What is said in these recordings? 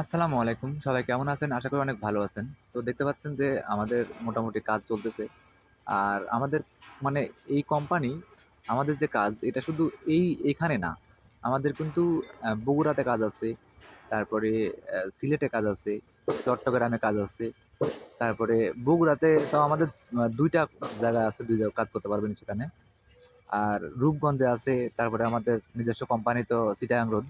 আসসালামু আলাইকুম। সবাই কেমন আছেন? আশা করি অনেক ভালো আছেন। তো দেখতে পাচ্ছেন যে আমাদের মোটামুটি কাজ চলতেছে। আর আমাদের মানে এই কোম্পানি আমাদের যে কাজ, এটা শুধু এই এখানে না, আমাদের কিন্তু বগুড়াতে কাজ আছে, তারপরে সিলেটে কাজ আছে, চট্টগ্রামে কাজ আছে, তারপরে বগুড়াতে তো আমাদের দুইটা জায়গা আছে, দুই জায়গায় কাজ করতে পারবেন সেখানে। আর রূপগঞ্জে আছে, তারপরে আমাদের নিজস্ব কোম্পানি তো চিটাগাং রোড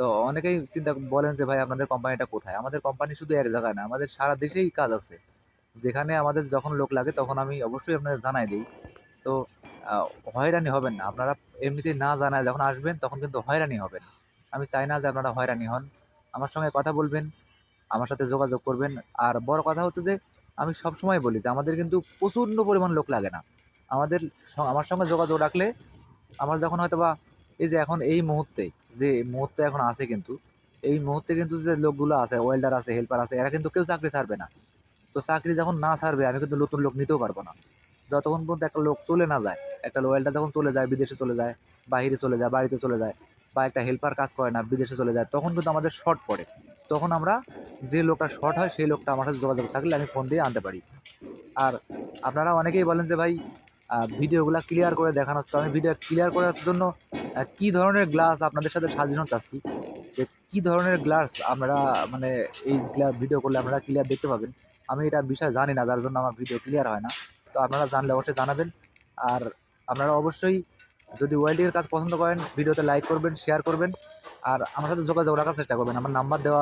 তো অনেকেই চিন্তা বলেন যে, ভাই, আপনাদের কোম্পানিটা কোথায়? আমাদের কোম্পানি শুধু এক জায়গায় না, আমাদের সারা দেশেই কাজ আছে। যেখানে আমাদের যখন লোক লাগে, তখন আমি অবশ্যই আপনাদের জানাই দিই। তো হয়রানি হবেন না। আপনারা এমনিতেই না জানায় যখন আসবেন, তখন কিন্তু হয়রানি হবেন। আমি চাই না যে আপনারা হয়রানি হন। আমার সঙ্গে কথা বলবেন, আমার সাথে যোগাযোগ করবেন। আর বড় কথা হচ্ছে যে, আমি সব সময় বলি যে, আমাদের কিন্তু প্রচণ্ড পরিমাণ লোক লাগে না। আমাদের আমার সঙ্গে যোগাযোগ রাখলে, আমার যখন হয়তো বা এই যে এখন এই মুহূর্তে, যে মুহূর্তে এখন আছে কিন্তু, এই মুহূর্তে কিন্তু যে লোকগুলো আছে ওয়েল্ডার আছে হেল্পার আছে, এরা কিন্তু কেউ চাকরি ছাড়বে না। তো চাকরি যখন না ছাড়বে, আমি কিন্তু নতুন লোক নিতেও পারব না। যতক্ষণ পর্যন্ত একটা লোক চলে না যায়, একটা ওয়েল্ডার যখন চলে যায়, বিদেশে চলে যায় বাইরে চলে যায়, বাড়িতে চলে যায়, বা একটা হেল্পার কাজ করে না, বিদেশে চলে যায়, তখন কিন্তু আমাদের শর্ট পড়ে। তখন আমরা যে লোকটা শর্ট হয়, সেই লোকটা আমার সাথে যোগাযোগ থাকলে আমি ফোন দিয়ে আনতে পারি। আর আপনারা অনেকেই বলেন যে ভাই ভিডিওগুলো ক্লিয়ার করে দেখানো তো আমি ভিডিও ক্লিয়ার করার জন্য কি ধরনের গ্লাস আপনাদের সাথে সাজানো চাচ্ছি? যে কি ধরনের গ্লাস আমরা মানে এই ভিডিও করলে আপনারা ক্লিয়ার দেখতে পাবেন? আমি এটা বিষয় জানি না, যার জন্য আমার ভিডিও ক্লিয়ার হয় না। তো আপনারা জানলে অবশ্যই জানাবেন। আর আপনারা অবশ্যই যদি ওয়েল্ডিংয়ের কাজ পছন্দ করেন ভিডিওতে লাইক করবেন শেয়ার করবেন। আর আমার সাথে যোগাযোগ রাখার চেষ্টা করবেন। আমার নাম্বার দেওয়া